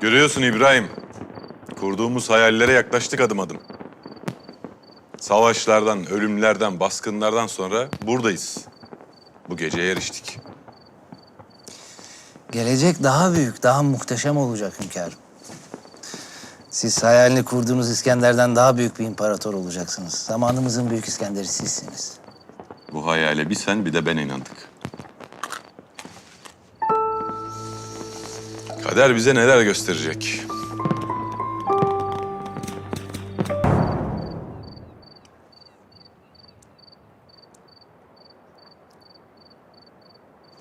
Görüyorsun İbrahim. Kurduğumuz hayallere yaklaştık adım adım. Savaşlardan, ölümlerden, baskınlardan sonra buradayız. Bu geceye eriştik. Gelecek daha büyük, daha muhteşem olacak hünkârım. Siz hayalini kurduğunuz İskender'den daha büyük bir imparator olacaksınız. Zamanımızın büyük İskender'i sizsiniz. Bu hayale bir sen bir de ben inandık. Kader bize neler gösterecek?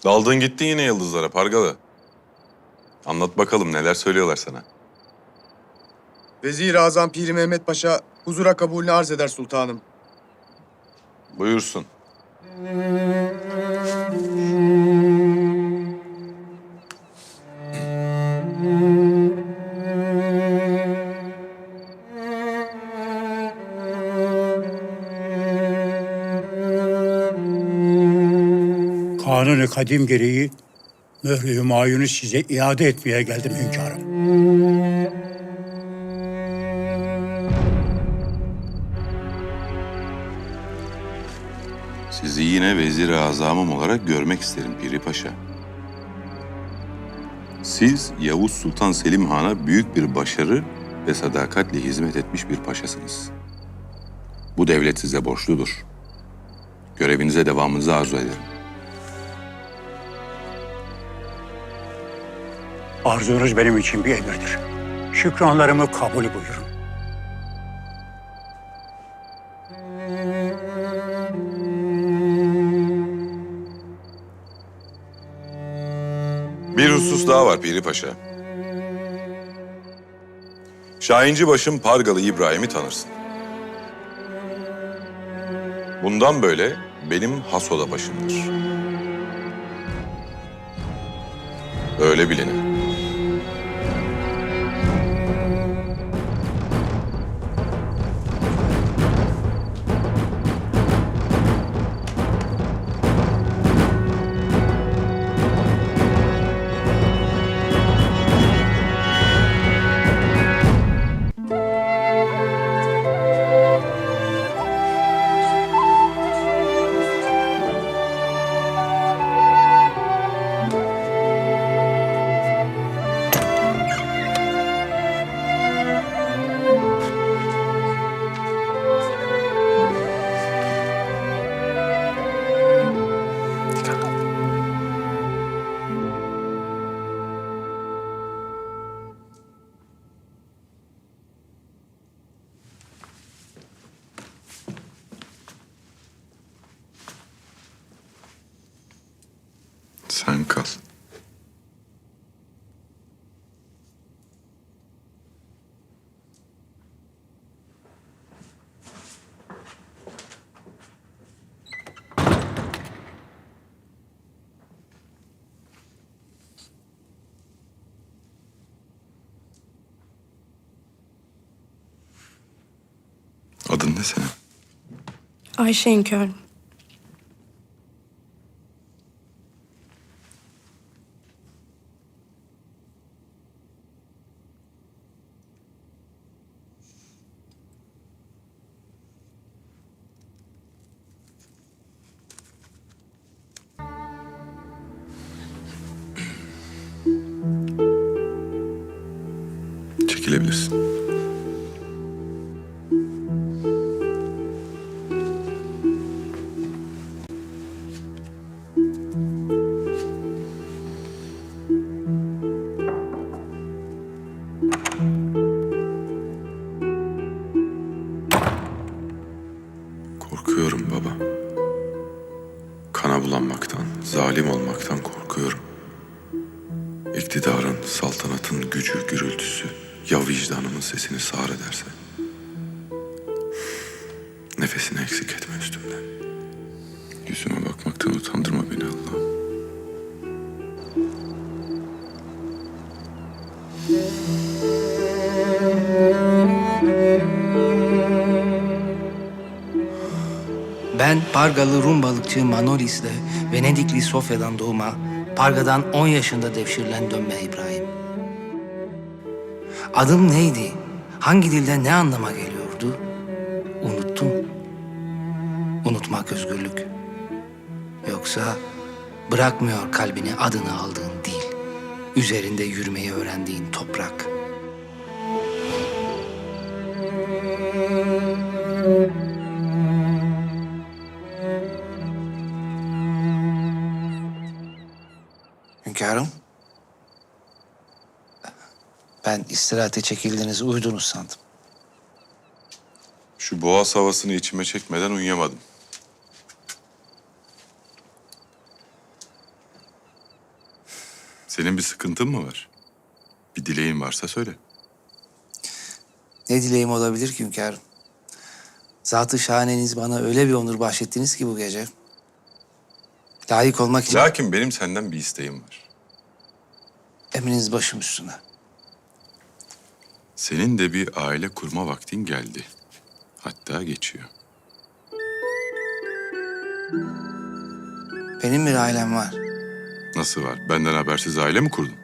Daldın gittin yine yıldızlara Pargalı. Anlat bakalım neler söylüyorlar sana. Vezir-i Azam Piri Mehmet Paşa huzura kabulünü arz eder sultanım. Buyursun. Kanun-u kadim gereği mührü hümayunu size iade etmeye geldim hünkârım. Sizi yine vezir-i azamım olarak görmek isterim Piri Paşa. Siz Yavuz Sultan Selim Han'a büyük bir başarı ve sadakatle hizmet etmiş bir paşasınız. Bu devlet size borçludur. Görevinize devamınızı arzu ederim. Arzunuz benim için bir emirdir. Şükranlarımı kabul buyurun. Bir husus daha var Piri Paşa. Şahinci başım Pargalı İbrahim'i tanırsın. Bundan böyle benim Hasoda başımdır. Öyle bilinin. Sen kal. Adın ne senin? Ayşe hünkârım. Çekilebilirsin. Korkuyorum baba. Kana bulanmaktan, zalim olmaktan korkuyorum. İktidarın, saltanatın gücü, gürültüsü ya vicdanımın sesini sağır ederse? Nefesini eksik etme üstümden. Yüzüme bakmaktan utandırma beni Allah'ım. Ben Pargalı Rum balıkçı Manolis'le Venedikli Sofya'dan doğma, Parga'dan 10 yaşında devşirilen dönme İbrahim. Adım neydi? Hangi dilde ne anlama geliyordu? Unuttum. Unutmak özgürlük. Yoksa bırakmıyor kalbini adını aldığın dil. Üzerinde yürümeyi öğrendiğin toprak. Ben istirahate çekildiniz, uyudunuz sandım. Şu boğaz havasını içime çekmeden uyuyamadım. Senin bir sıkıntın mı var? Bir dileğin varsa söyle. Ne dileğim olabilir ki hünkârım? Zatı şahaneniz bana öyle bir onur bahşettiniz ki bu gece. Layık olmak için Lakin benim senden bir isteğim var. emriniz başım üstüne. Senin de bir aile kurma vaktin geldi. Hatta geçiyor. Benim bir ailem var. Nasıl var? Benden habersiz aile mi kurdun?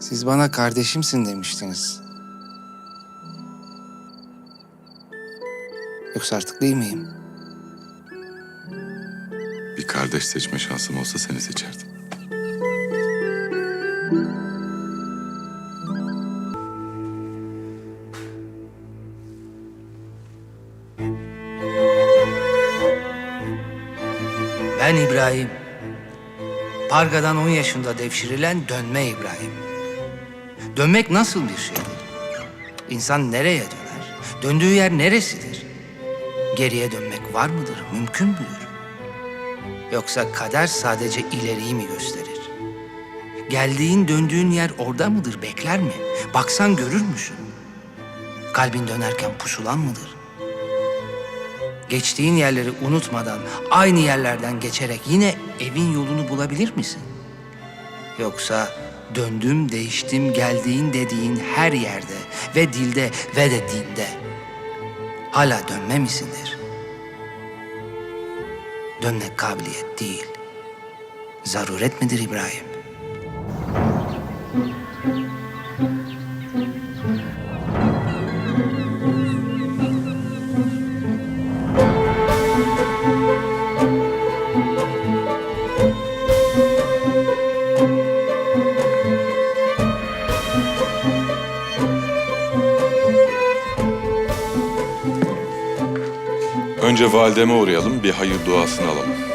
Siz bana kardeşimsin demiştiniz. Yoksa artık değil miyim? Bir kardeş seçme şansım olsa seni seçerdim. Ben İbrahim. Pargadan 10 yaşında devşirilen dönme İbrahim. Dönmek nasıl bir şeydir? İnsan nereye döner? Döndüğü yer neresidir? Geriye dönmek var mıdır? Mümkün müdür? Yoksa kader sadece ileriyi mi gösterir? Geldiğin döndüğün yer orada mıdır? Bekler mi? Baksan görür müsün? Kalbin dönerken pusulan mıdır? Geçtiğin yerleri unutmadan aynı yerlerden geçerek yine evin yolunu bulabilir misin? Yoksa döndüm, değiştim, geldiğin dediğin her yerde ve dilde ve de dinde hala dönme misindir? Dönmek kabiliyet değil, zaruret midir İbrahim? Önce valideme uğrayalım, bir hayır duasını alalım.